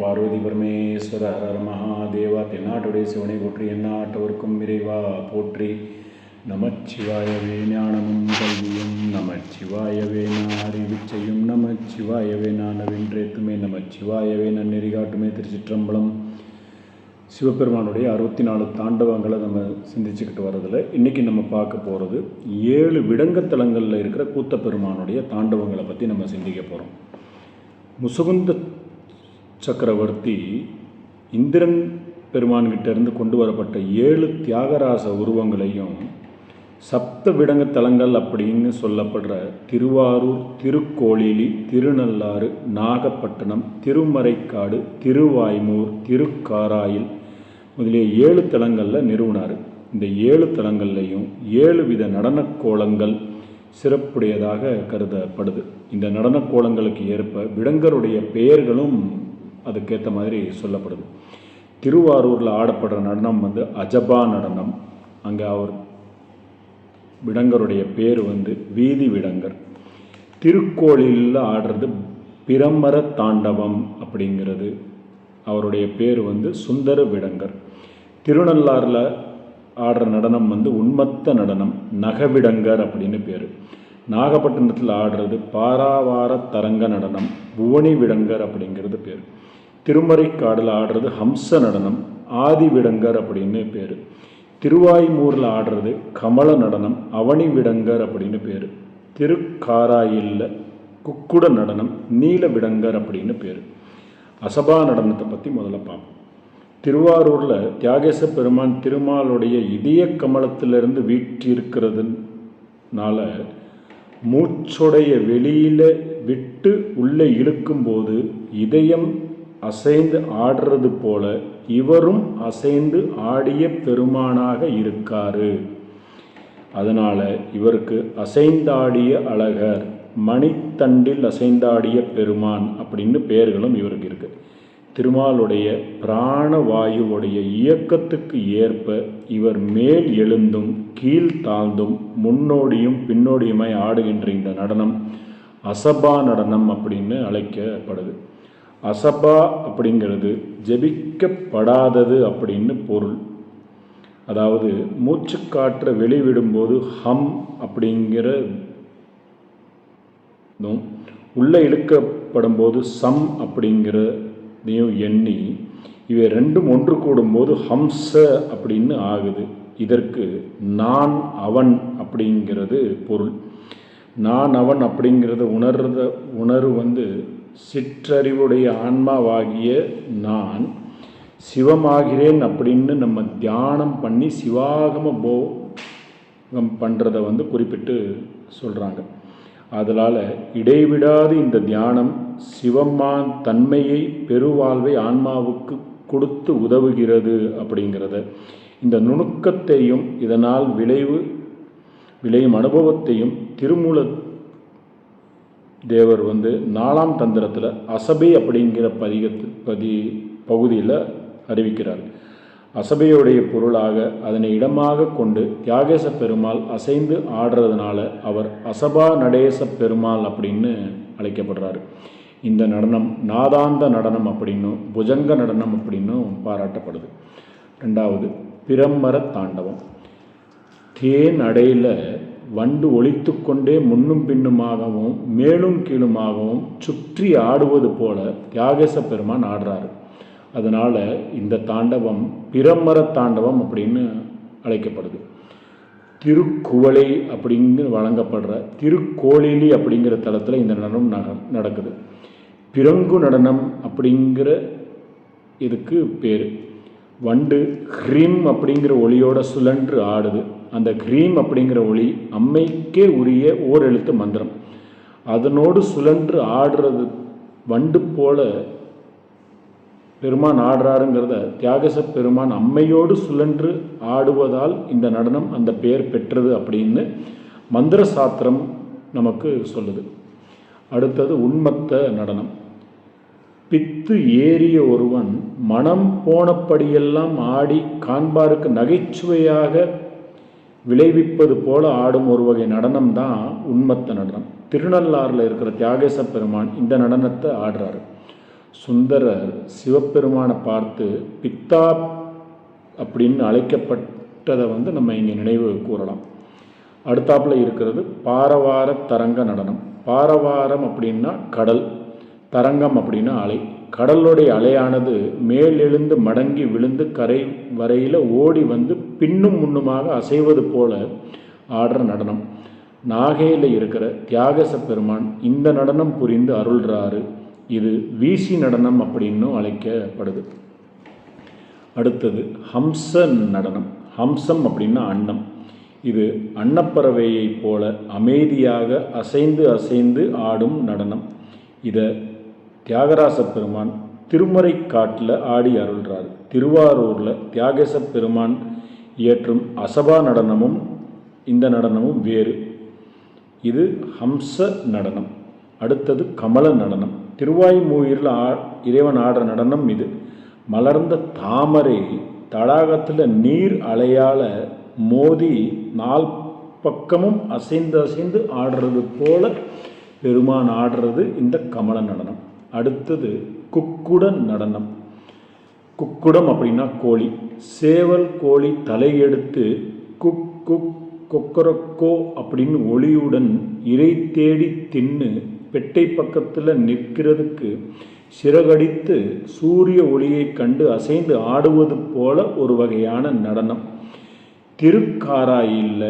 பார்வதி பரமேஸ்வர ஹர மகாதேவா தென்னாட்டுடைய சிவனை போற்றி எந்நாட்டவர்க்கும் விரைவா போற்றி. நமச்சிவாயவே ஞானமும் கல்வியும் நமச்சிவாயவே நாரிவிச்சையும் நமச்சிவாயவே நானவென்றேத்துமே நமச்சிவாயவே நன்னெறி காட்டுமே திருச்சிற்றம்பலம். சிவபெருமானுடைய அறுபத்தி நாலு தாண்டவங்களை நம்ம சிந்திச்சுக்கிட்டு வரதில் இன்றைக்கி நம்ம பார்க்க போகிறது ஏழு விடங்கத்தலங்களில் இருக்கிற கூத்தப்பெருமானுடைய தாண்டவங்களை பற்றி நம்ம சிந்திக்க போகிறோம் முசுகுந்த சக்கரவர்த்தி இந்திரன் பெருமான்கிட்டேருந்து கொண்டு வரப்பட்ட ஏழு தியாகராச உருவங்களையும் சப்தவிடங்க தலங்கள் அப்படின்னு சொல்லப்படுற திருவாரூர் திருக்கோளிலி திருநள்ளாறு நாகப்பட்டினம் திருமறைக்காடு திருவாய்மூர் திருக்காராயில் முதலிய ஏழு தலங்களில் நிறுவனார். இந்த ஏழு தலங்கள்லையும் ஏழு வித நடனக் கோலங்கள் சிறப்புடையதாக கருதப்படுது. இந்த நடனக் கோலங்களுக்கு ஏற்ப விடங்கருடைய பெயர்களும் அதுக்கேற்ற மாதிரி சொல்லப்படுது. திருவாரூரில் ஆடப்படுற நடனம் வந்து அஜபா நடனம். அங்கே அவர் விடங்கருடைய பேர் வந்து வீதி விடங்கர். திருக்கோளிலில் ஆடுறது பிரமர தாண்டவம் அப்படிங்கிறது அவருடைய பேர் வந்து சுந்தர விடங்கர். திருநள்ளாறில் ஆடுற நடனம் வந்து உண்மத்த நடனம் நகவிடங்கர் அப்படின்னு பேர். நாகப்பட்டினத்தில் ஆடுறது பாராவார தரங்க நடனம் புவனி விடங்கர் அப்படிங்கிறது பேர். திருமறைக்காடில் ஆடுறது ஹம்ச நடனம் ஆதி விடங்கர் அப்படின்னு பேர். திருவாய்மூரில் ஆடுறது கமல நடனம் அவனி விடங்கர் அப்படின்னு பேர். திருக்காராயில் குக்குட நடனம் நீல விடங்கர் அப்படின்னு பேர். அசபா நடனத்தை பற்றி முதல்ல பார்ப்போம் திருவாரூரில் தியாகேச பெருமான் திருமாலுடைய இதய கமலத்திலிருந்து வீற்றிருக்கிறதுனால மூச்சுடைய வெளியில் விட்டு உள்ளே இழுக்கும்போது இதயம் அசைந்து ஆடுறது போல இவரும் அசைந்து ஆடிய பெருமானாக இருக்காரு. அதனால் இவருக்கு அசைந்தாடிய அழகர் மணித்தண்டில் அசைந்தாடிய பெருமான் அப்படின்னு பெயர்களும் இவருக்கு இருக்குது திருமாலுடைய பிராணவாயுவுடைய இயக்கத்துக்கு ஏற்ப இவர் மேல் எழுந்தும் கீழ் தாழ்ந்தும் முன்னோடியும் பின்னோடியுமாய் ஆடுகின்ற இந்த நடனம் அசபா நடனம் அப்படின்னு அழைக்கப்படுது. அசபா அப்படிங்கிறது ஜெபிக்கப்படாதது அப்படின்னு பொருள். அதாவது மூச்சுக்காற்றை வெளிவிடும்போது ஹம் அப்படிங்கிற உள்ளே இழுக்கப்படும் போது சம் அப்படிங்கிற இதையும் எண்ணி இவை ரெண்டும் ஒன்று கூடும்போது ஹம்ச அப்படின்னு ஆகுது. இதற்கு நான் அவன் அப்படிங்கிறது பொருள். நான் அவன் அப்படிங்கிறத உணர்றத உணர்வு வந்து சிற்றறிவுடைய ஆன்மாவாகிய நான். சிவமாகிறேன் அப்படின்னு நம்ம தியானம் பண்ணி சிவாகம போகம் பண்ணுறத வந்து குறிப்பிட்டு சொல்கிறாங்க அதனால் இடைவிடாது இந்த தியானம். சிவம்மான் தன்மையை பெருவாழ்வை ஆன்மாவுக்கு கொடுத்து உதவுகிறது அப்படிங்கிறத. இந்த நுணுக்கத்தையும் இதனால் விளைவு விளையும் அனுபவத்தையும் திருமூல தேவர் வந்து நாலாம் தந்திரத்தில் அசபை அப்படிங்கிற பதிகத்து பதி பகுதியில் அறிவிக்கிறார். அசபையுடைய பொருளாக அதனை இடமாக கொண்டு தியாகேச பெருமாள் அசைந்து ஆடுறதுனால அவர் அசபா நடேச பெருமாள் அப்படின்னு அழைக்கப்படுறாரு. இந்த நடனம் நாதாந்த நடனம் அப்படின்னும் புஜங்க நடனம் அப்படின்னும் பாராட்டப்படுது. ரெண்டாவது பிரம்மர தாண்டவம். தேன் அடையில் வண்டு ஒழித்து கொண்டே முன்னும் பின்னுமாகவும் மேலும் கீழுமாகவும் சுற்றி ஆடுவது போல தியாகேச பெருமான் ஆடுறாரு. அதனால் இந்த தாண்டவம் பிரம்மர தாண்டவம் அப்படின்னு அழைக்கப்படுது. திருக்குவளை அப்படிங்கிற வழங்கப்படுற திருக்கோளிலி அப்படிங்கிற தளத்தில் இந்த நடனம் நடக்குது. பிறங்கு நடனம் அப்படிங்கிற இதுக்கு பேர். வண்டு ஹ்ரீம் அப்படிங்கிற ஒளியோட சுழன்று ஆடுது. அந்த ஹ்ரீம் அப்படிங்கிற ஒளி அம்மைக்கே உரிய ஓர் எழுத்து மந்திரம். அதனோடு சுழன்று ஆடுறது வண்டு போல பெருமான் ஆடுறாருங்கிறத தியாகச பெருமான் அம்மையோடு சுழன்று ஆடுவதால் இந்த நடனம் அந்த பெயர் பெற்றது அப்படின்னு மந்திர சாத்திரம் நமக்கு சொல்லுது. அடுத்தது உண்மத்த நடனம். பித்து ஏறிய ஒருவன் மனம் போனபடியெல்லாம் ஆடி காண்பாருக்கு நகைச்சுவையாக விளைவிப்பது போல ஆடும் ஒரு வகை நடனம் தான் உண்மத்த நடனம். திருநள்ளாறில் இருக்கிற தியாகேச பெருமான் இந்த நடனத்தை ஆடுறாரு. சுந்தரர் சிவபெருமானை பார்த்து பித்தா அப்படின்னு அழைக்கப்பட்டதை வந்து நம்ம இங்கே நினைவு கூறலாம். அடுத்தாப்பில் இருக்கிறது பாரவார தரங்க நடனம். பாரவாரம் அப்படின்னா கடல். தரங்கம் அப்படின்னா அலை. கடலுடைய அலையானது மேலெழுந்து மடங்கி விழுந்து கரை வரையில் ஓடி வந்து பின்னும் முன்னுமாக அசைவது போல ஆடுற நடனம். நாகையில் இருக்கிற தியாகச பெருமான் இந்த நடனம் புரிந்து அருள்றாரு. இது வீசி நடனம் அப்படின்னும் அழைக்கப்படுது. அடுத்தது ஹம்ச நடனம். ஹம்சம் அப்படின்னா அன்னம். இது அன்னப்பறவையைப் போல அமைதியாக அசைந்து அசைந்து ஆடும் நடனம். இதை தியாகராச பெருமான் திருமறை காட்டில் ஆடி அருள்றார். திருவாரூரில் தியாகேச பெருமான் இயற்றும் அசபா நடனமும் இந்த நடனமும் வேறு. இது ஹம்ச நடனம். அடுத்தது கமல நடனம். திருவாய்மூரில் ஆ இறைவன் ஆடுற நடனம் இது. மலர்ந்த தாமரை தடாகத்தில் நீர் அலையால் மோதி நால் பக்கமும் அசைந்து அசைந்து ஆடுறது போல பெருமான் ஆடுறது இந்த கமல நடனம். அடுத்தது குக்குடன் நடனம். குக்குடம் அப்படின்னா கோழி. சேவல் கோழி தலையெடுத்து குக் குக் கொக்கரக்கோ அப்படின்னு ஒளியுடன் இறை தேடி தின்னு பெட்டை பக்கத்தில் நிற்கிறதுக்கு சிறகடித்து சூரிய ஒளியைக் கண்டு அசைந்து ஆடுவது போல ஒரு வகையான நடனம். திருக்காராயில்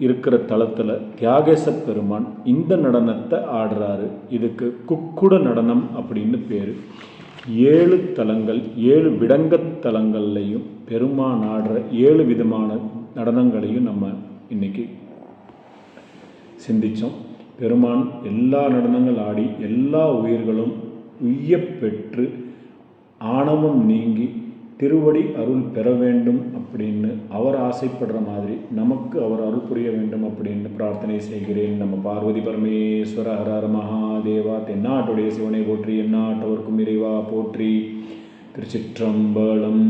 இருக்கிற தளத்தில் தியாகேச பெருமான் இந்த நடனத்தை ஆடுறாரு. இதுக்கு குக்குட நடனம் அப்படின்னு பேர். ஏழு தலங்கள் ஏழு விடங்கத்தலங்கள்லையும் பெருமான் ஆடுற ஏழு விதமான நடனங்களையும் நம்ம இன்னைக்கு சிந்தித்தோம் பெருமான் எல்லா நடனங்கள் ஆடி எல்லா உயிர்களும் உய்ய பெற்று ஆணவம் நீங்கி திருவடி அருள் பெற வேண்டும் அப்படின்னு அவர் ஆசைப்படுற மாதிரி நமக்கு அவர் அருள் புரிய வேண்டும் அப்படின்னு பிரார்த்தனை செய்கிறேன். நம்ம பார்வதி பரமேஸ்வர ஹர மகாதேவா தென்னாட்டுடைய சிவனை போற்றி எந்நாட்டவர்க்கும் இறைவா போற்றி. திருச்சிற்றம்பலம்